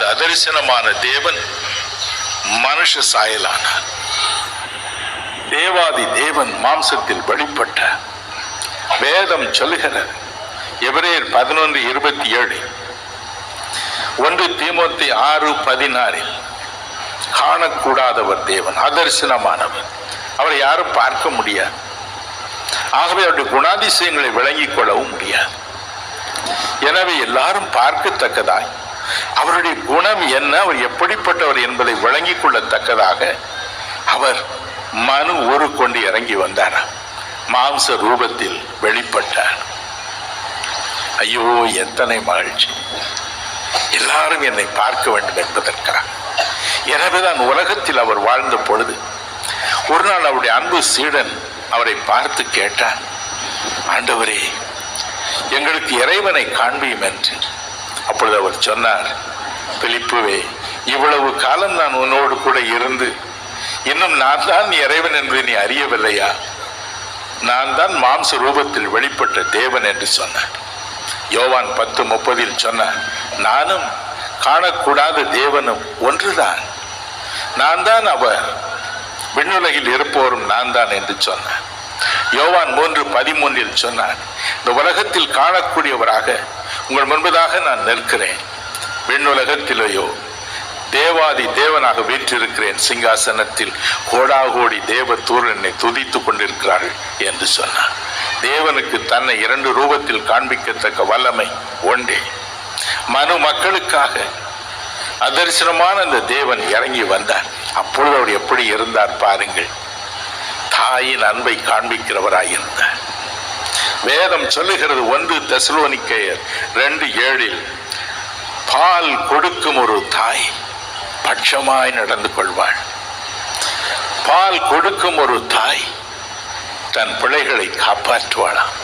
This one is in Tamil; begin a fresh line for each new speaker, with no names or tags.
கூடாத அதரிசனமான தேவன் மனுஷ சாயலானார் தேவாதி தேவன் மாம்சத்தில் வழிபட்ட. வேதம் சொல்லுகிறது. எவரேர் பதினொன்று இருபத்தி ஏழு. ஒன்று தீமோத்தி ஆறு பதினாறில் காணக்கூடாதவர் தேவன் அதர்சனமானவர். அவரை யாரும் பார்க்க முடியாது. ஆகவே அவருடைய குணாதிசயங்களை விளங்கிக் கொள்ளவும் முடியாது. எனவே எல்லாரும் பார்க்கத்தக்கதாய். அவருடைய குணம் என்ன? அவர் எப்படிப்பட்டவர் என்பதை விளங்கிக் கொள்ளத்தக்கதாக அவர் மனு ஒரு கொண்டு இறங்கி வந்தார். மாம்ச ரூபத்தில் வெளிப்பட்டார். ஐயோ எத்தனை மகிழ்ச்சி. எல்லாரும் என்னை பார்க்க வேண்டும் என்பதற்காக. எனவேதான் உலகத்தில் அவர் வாழ்ந்த பொழுது ஒரு நாள் அவருடைய அன்பு சீடன் அவரை பார்த்து கேட்டான் ஆண்டவரே எங்களுக்கு இறைவனை காண்பியும் என்று. அப்பொழுது அவர் சொன்னார் பிலிப்புவே இவ்வளவு காலம் நான் உன்னோடு கூட இருந்து இன்னும் நான் தான் இறைவன் என்று நீ அறியவில்லையா? நான் தான் மாம்ச ரூபத்தில் வெளிப்பட்ட தேவன் என்று சொன்னார். யோவான் பத்து முப்பதில் சொன்னார் நானும் காணக்கூடாத தேவனும் ஒன்றுதான். நான் தான் அவர். விண்ணுலகில் இருப்போரும் நான் தான் என்று சொன்னார். யோவான் மூன்று பதிமூன்றில் சொன்னார் இந்த உலகத்தில் காணக்கூடியவராக உங்கள் முன்பதாக நான் நிற்கிறேன். விண்ணுலகத்திலேயோ தேவாதி தேவனாக வீற்றிருக்கிறேன். சிங்காசனத்தில் கோடாகோடி தேவ தூரனை துதித்துக் கொண்டிருக்கிறார்கள் என்று சொன்னார். தேவனுக்கு தன்னை இரண்டு ரூபத்தில் காண்பிக்கத்தக்க வல்லமை ஒன்றே மனு மக்களுக்காக அதரிசனமான அந்த தேவன் இறங்கி வந்தார். அப்பொழுது அவர் எப்படி இருந்தார் பாருங்கள். தாயின் அன்பை காண்பிக்கிறவராயிருந்தார். வேதம் சொல்லுகிறது ஒன்று தசுலோனிக்கையர் ரெண்டு ஏழில் பால் கொடுக்கும் ஒரு தாய் பட்சமாய் நடந்து கொள்வாள். பால் கொடுக்கும் ஒரு தாய் தன் பிள்ளைகளை காப்பாற்றுவாளாம்.